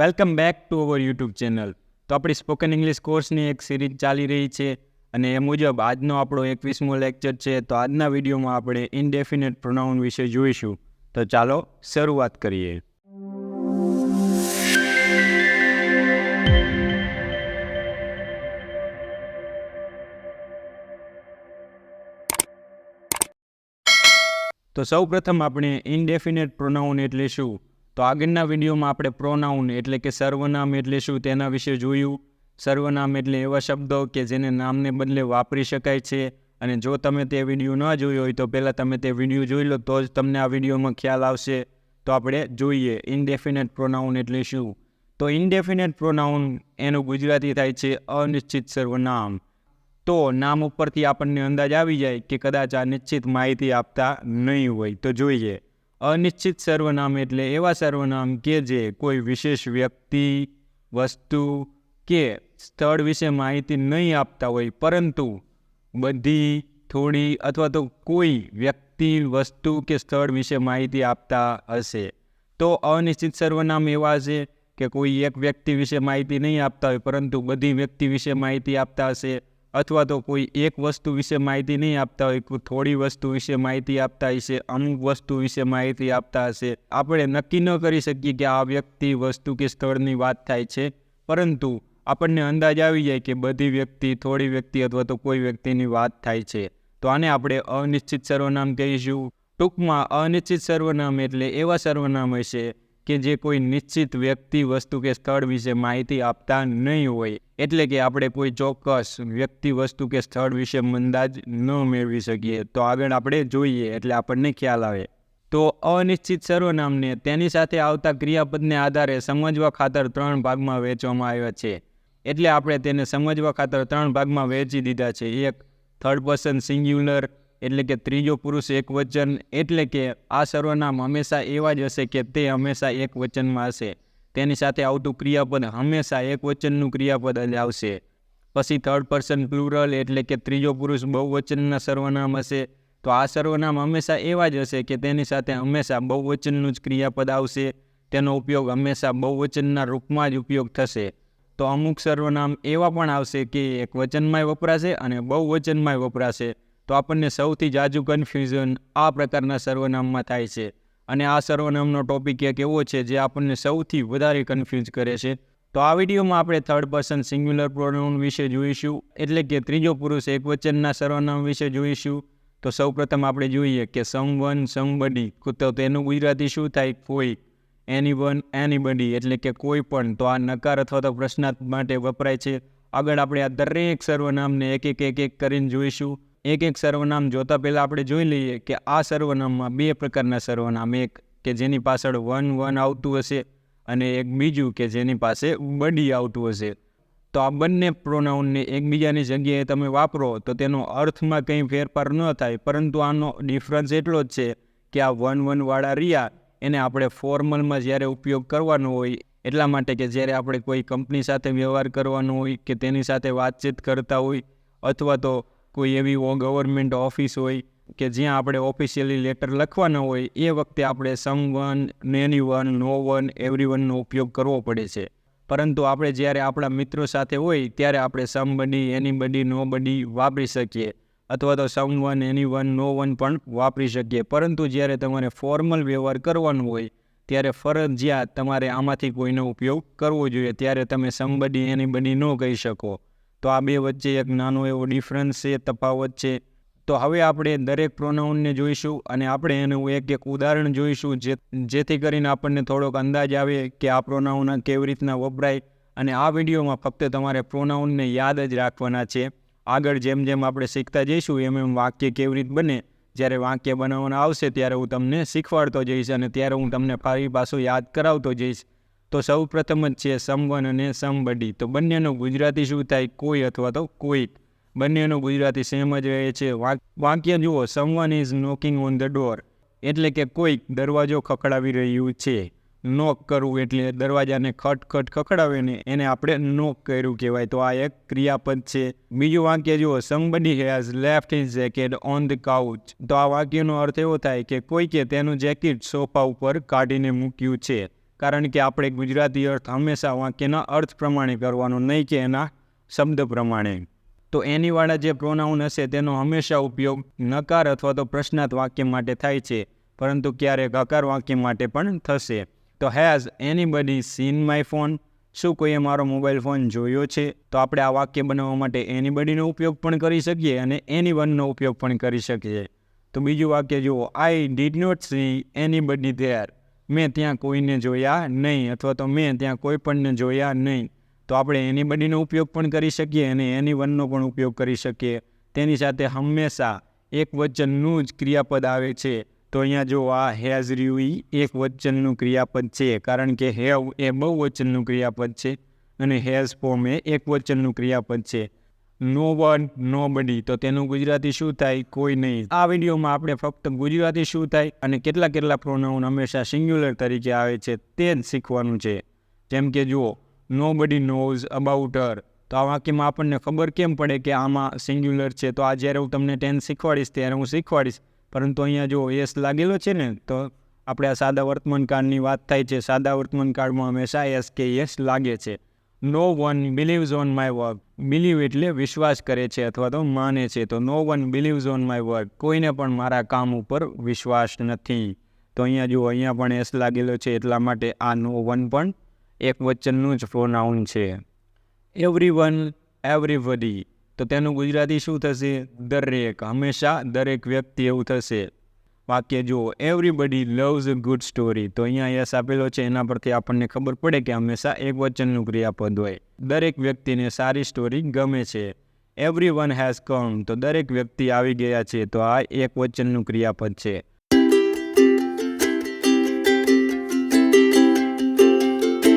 Welcome back to our YouTube channel તો આપણી spoken English કોર્સની એક સિરીઝ ચાલી રહી છે અને એ મુજબ આજનો આપણો એકવીસમો લેક્ચર છે. તો આજના વિડીયોમાં આપણે ઇનડેફિનેટ પ્રોનાઉન વિશે જોઈશું. તો ચાલો શરૂઆત કરીએ. તો સૌ પ્રથમ આપણે ઇનડેફિનેટ પ્રોનાઉન એટલે શું? તો આગળના વિડીયોમાં આપણે પ્રોનાઉન એટલે કે સર્વનામ એટલે શું તેના વિશે જોયું? સર્વનામ એટલે એવા શબ્દો કે જેને નામને બદલે વાપરી શકાય છે. અને જો તમે તે વીડિયો ન જોયો હોય તો પહેલાં તમે તે વીડિયો જોઈ લો, તો જ તમને આ વિડીયોમાં ખ્યાલ આવશે. તો આપણે જોઈએ ઇનડેફિનેટ પ્રોનાઉન એટલે શું? તો ઇનડેફિનેટ પ્રોનાઉન એનું ગુજરાતી થાય છે અનિશ્ચિત સર્વનામ. તો નામ ઉપરથી આપણને અંદાજ આવી જાય કે કદાચ આ નિશ્ચિત માહિતી આપતા નહીં હોય. તો જોઈએ. અનિશ્ચિત સર્વનામ એટલે એવા સર્વનામ કે જે કોઈ વિશેષ વ્યક્તિ, વસ્તુ કે સ્થળ વિશે માહિતી નહીં આપતા હોય, પરંતુ બધી, થોડી અથવા તો કોઈ વ્યક્તિ, વસ્તુ કે સ્થળ વિશે માહિતી આપતા હશે. તો અનિશ્ચિત સર્વનામ એવા છે કે કોઈ એક વ્યક્તિ વિશે માહિતી નહીં આપતા હોય, પરંતુ બધી વ્યક્તિ વિશે માહિતી આપતા હશે. અથવા તો કોઈ એક વસ્તુ વિશે માહિતી નહીં આપતા હોય થોડી વસ્તુ વિશે માહિતી આપતા હશે, અમુક વસ્તુ વિશે માહિતી આપતા હશે. આપણે નક્કી ન કરી શકીએ કે આ વ્યક્તિ વસ્તુ કે સ્થળની વાત થાય છે. પરંતુ આપણને અંદાજ આવી જાય કે બધી વ્યક્તિ, થોડી વ્યક્તિ અથવા તો કોઈ વ્યક્તિની વાત થાય છે. તો આને આપણે અનિશ્ચિત સર્વનામ કહીશું. ટૂંકમાં અનિશ્ચિત સર્વનામ એટલે એવા સર્વનામ હશે કે જે કોઈ નિશ્ચિત વ્યક્તિ વસ્તુ કે સ્થળ વિશે માહિતી આપતા નહીં હોય, એટલે કે આપણે કોઈ ચોક્કસ વ્યક્તિ વસ્તુ કે સ્થળ વિશે મંદાજ ન મેળવી શકીએ, તો આગળ આપણે જોઈએ, એટલે આપણને ખ્યાલ આવે. તો અનિશ્ચિત સર્વનામને તેની સાથે આવતા ક્રિયાપદને આધારે સમજવા ખાતર ત્રણ ભાગમાં વહેંચવામાં આવ્યા છે. એટલે આપણે તેને સમજવા ખાતર ત્રણ ભાગમાં વહેંચી દીધા છે. એક થર્ડ પર્સન સિંગ્યુલર એટલે કે ત્રીજો પુરુષ એક વચન, એટલે કે આ સર્વનામ હંમેશા એવા જ હશે કે તે હંમેશા એક વચનમાં હશે. તેની સાથે આવતું ક્રિયાપદ હંમેશા એક વચનનું ક્રિયાપદ જ આવશે. પછી થર્ડ પર્સન પ્લુરલ એટલે કે ત્રીજો પુરુષ બહુવચનના સર્વનામ હશે. તો આ સર્વનામ હંમેશા એવા જ હશે કે તેની સાથે હંમેશા બહુવચનનું જ ક્રિયાપદ આવશે. તેનો ઉપયોગ હંમેશા બહુવચનના રૂપમાં જ ઉપયોગ થશે. તો અમુક સર્વનામ એવા પણ આવશે કે એક વચનમાંય વપરાશે અને બહુવચનમાંય વપરાશે. તો આપણને સૌથી જાજુ કન્ફ્યુઝન આ પ્રકારના સર્વનામમાં થાય છે. અને આ સર્વનામનો ટોપિક એક એવો છે જે આપણને સૌથી વધારે કન્ફ્યુઝ કરે છે. તો આ વિડીયોમાં આપણે થર્ડ પર્સન સિંગ્યુલર પ્રોનાઉન વિશે જોઈશું, એટલે કે ત્રીજો પુરુષ એક વચનના સર્વનામ વિશે જોઈશું. તો સૌપ્રથમ આપણે જોઈએ કે સમવન સમબડી તો તેનું ગુજરાતી શું થાય? કોઈ એની વન એનીબડી એટલે કે કોઈ પણ. તો આ નકાર અથવા તો પ્રશ્નાર્થ માટે વપરાય છે. આગળ આપણે આ દરેક સર્વનામને એક એક એક એક કરીને જોઈશું. એક એક સર્વનામ જોતા પહેલાં આપણે જોઈ લઈએ કે આ સર્વનામમાં બે પ્રકારના સર્વનામ. એક કે જેની પાછળ વન વન આવતું હશે અને એક બીજું કે જેની પાસે બડી આવતું હશે. તો આ બંને પ્રોનાઉનને એકબીજાની જગ્યાએ તમે વાપરો તો તેનો અર્થમાં કંઈ ફેરફાર ન થાય, પરંતુ આનો ડિફરન્સ એટલો જ છે કે આ વન વનવાળા રિયા એને આપણે ફોર્મલમાં જ્યારે ઉપયોગ કરવાનો હોય, એટલા માટે કે જ્યારે આપણે કોઈ કંપની સાથે વ્યવહાર કરવાનો હોય કે તેની સાથે વાતચીત કરતા હોય, અથવા તો કોઈ એવી ગવર્મેન્ટ ઓફિસ હોય કે જ્યાં આપણે ઓફિશિયલી લેટર લખવાના હોય, એ વખતે આપણે someone anyone no one every વનનો ઉપયોગ કરવો પડે છે. પરંતુ આપણે જ્યારે આપણા મિત્રો સાથે હોય, ત્યારે આપણે સમ બડી એની બડી નો બડી વાપરી શકીએ. અથવા તો someone anyone no one પણ વાપરી શકીએ. પરંતુ જ્યારે તમારે ફોર્મલ વ્યવહાર કરવાનો હોય, ત્યારે ફરજિયાત તમારે આમાંથી કોઈનો ઉપયોગ કરવો જોઈએ. ત્યારે તમે સમબડી એની બડી ન કહી શકો. તો આ બે વચ્ચે એક નાનો એવો ડિફરન્સ છે, તફાવત છે. તો હવે આપણે દરેક પ્રોનાઉનને જોઈશું અને આપણે એનું એક એક ઉદાહરણ જોઈશું જે, જેથી કરીને આપણને થોડોક અંદાજ આવે કે આ પ્રોનાઉન કેવી રીતના વપરાય અને આ વિડીયોમાં ફક્ત તમારે પ્રોનાઉનને યાદ જ રાખવાના છે. આગળ જેમ જેમ આપણે શીખતા જઈશું, એમ એમ વાક્ય કેવી રીત બને, જ્યારે વાક્ય બનાવવાના આવશે ત્યારે હું તમને શીખવાડતો જઈશ અને ત્યારે હું તમને ફરી પાછું યાદ કરાવતો જઈશ. તો સૌ પ્રથમ જ છે સમવન અને સમબડી તો બંનેનું ગુજરાતી શું થાય? કોઈ અથવા તો કોઈ બંનેનું ગુજરાતી સેમ જ રહે છે. વાક્ય જુઓ someone is knocking on the door એટલે કે કોઈક દરવાજો ખખડાવી રહ્યું છે. નોક કરવું એટલે દરવાજાને ખટ ખટ ખખડાવે ને એને આપણે નોક કર્યું કહેવાય. તો આ એક ક્રિયાપદ છે. બીજું વાક્ય જુઓ somebody has left is jacket on the couch તો આ વાક્યનો અર્થ એવો થાય કે કોઈકે તેનું જેકેટ સોફા ઉપર કાઢીને મૂક્યું છે. કારણ કે આપણે ગુજરાતી અર્થ હંમેશા વાક્યના અર્થ પ્રમાણે કરવાનો નહીં કે એના શબ્દ પ્રમાણે. તો એનીવાળા જે પ્રોનાઉન હશે તેનો હંમેશા ઉપયોગ નકાર અથવા તો પ્રશ્નાર્થ વાક્ય માટે થાય છે, પરંતુ ક્યારેક હકાર વાક્ય માટે પણ થશે. તો has anybody seen my phone શું કોઈએ મારો મોબાઈલ ફોન જોયો છે? તો આપણે આ વાક્ય બનાવવા માટે એનીબડીનો ઉપયોગ પણ કરી શકીએ અને એની વનનો ઉપયોગ પણ કરી શકીએ. તો બીજું વાક્ય જુઓ I did not see anybody there મેં ત્યાં કોઈને જોયા નહીં અથવા તો મેં ત્યાં કોઈ પણને જોયા નહીં. તો આપણે એની બડીનો ઉપયોગ પણ કરી શકીએ અને એની વનનો પણ ઉપયોગ કરી શકીએ. તેની સાથે હંમેશા એક વચનનું જ ક્રિયાપદ આવે છે. તો અહીંયા જો આ હેઝ રહ્યું એક વચનનું ક્રિયાપદ છે. કારણ કે હેવ એ બહુ વચનનું ક્રિયાપદ છે અને હેઝ ફોર્મ એ એક વચનનું ક્રિયાપદ છે. નો વન નો બડી તો તેનું ગુજરાતી શું થાય? કોઈ નહીં. આ વિડીયોમાં આપણે ફક્ત ગુજરાતી શું થાય અને કેટલા કેટલા પ્રોનાઉન હંમેશા સિંગ્યુલર તરીકે આવે છે તે જ શીખવાનું છે. જેમ કે જુઓ નો બડી નોઝ અબાઉટ હર તો આ વાક્યમાં આપણને ખબર કેમ પડે કે આમાં સિંગ્યુલર છે? તો આ જ્યારે હું તમને ટેન્સ શીખવાડીશ, ત્યારે હું શીખવાડીશ. પરંતુ અહીંયા જો એસ લાગેલો છે ને? તો આપણે આ સાદા વર્તમાન કાળની વાત થાય છે. સાદા વર્તમાન કાળમાં હંમેશા એસ કે એસ લાગે છે. No one believes on my work believe એટલે વિશ્વાસ કરે છે અથવા તો માને છે. તો no one believes on my work કોઈને પણ મારા કામ ઉપર વિશ્વાસ નથી. તો અહીંયા જુઓ, અહીંયા પણ એસ લાગેલો છે. એટલા માટે આ નો વન પણ એક વચનનું જ પ્રોનાઉન છે. એવરી વન એવરીબડી તો તેનું ગુજરાતી શું થશે? દરેક. હંમેશા દરેક વ્યક્તિ એવું થશે. વાક્ય જુઓ everybody loves a good story તો અહીંયા યસ આપેલો છે, એના પરથી આપણને ખબર પડે કે હંમેશા એક વચનનું ક્રિયાપદ હોય. દરેક વ્યક્તિને સારી સ્ટોરી ગમે છે. એવરી વન હેઝ કમ તો દરેક વ્યક્તિ આવી ગયા છે, તો આ એક વચનનું ક્રિયાપદ છે.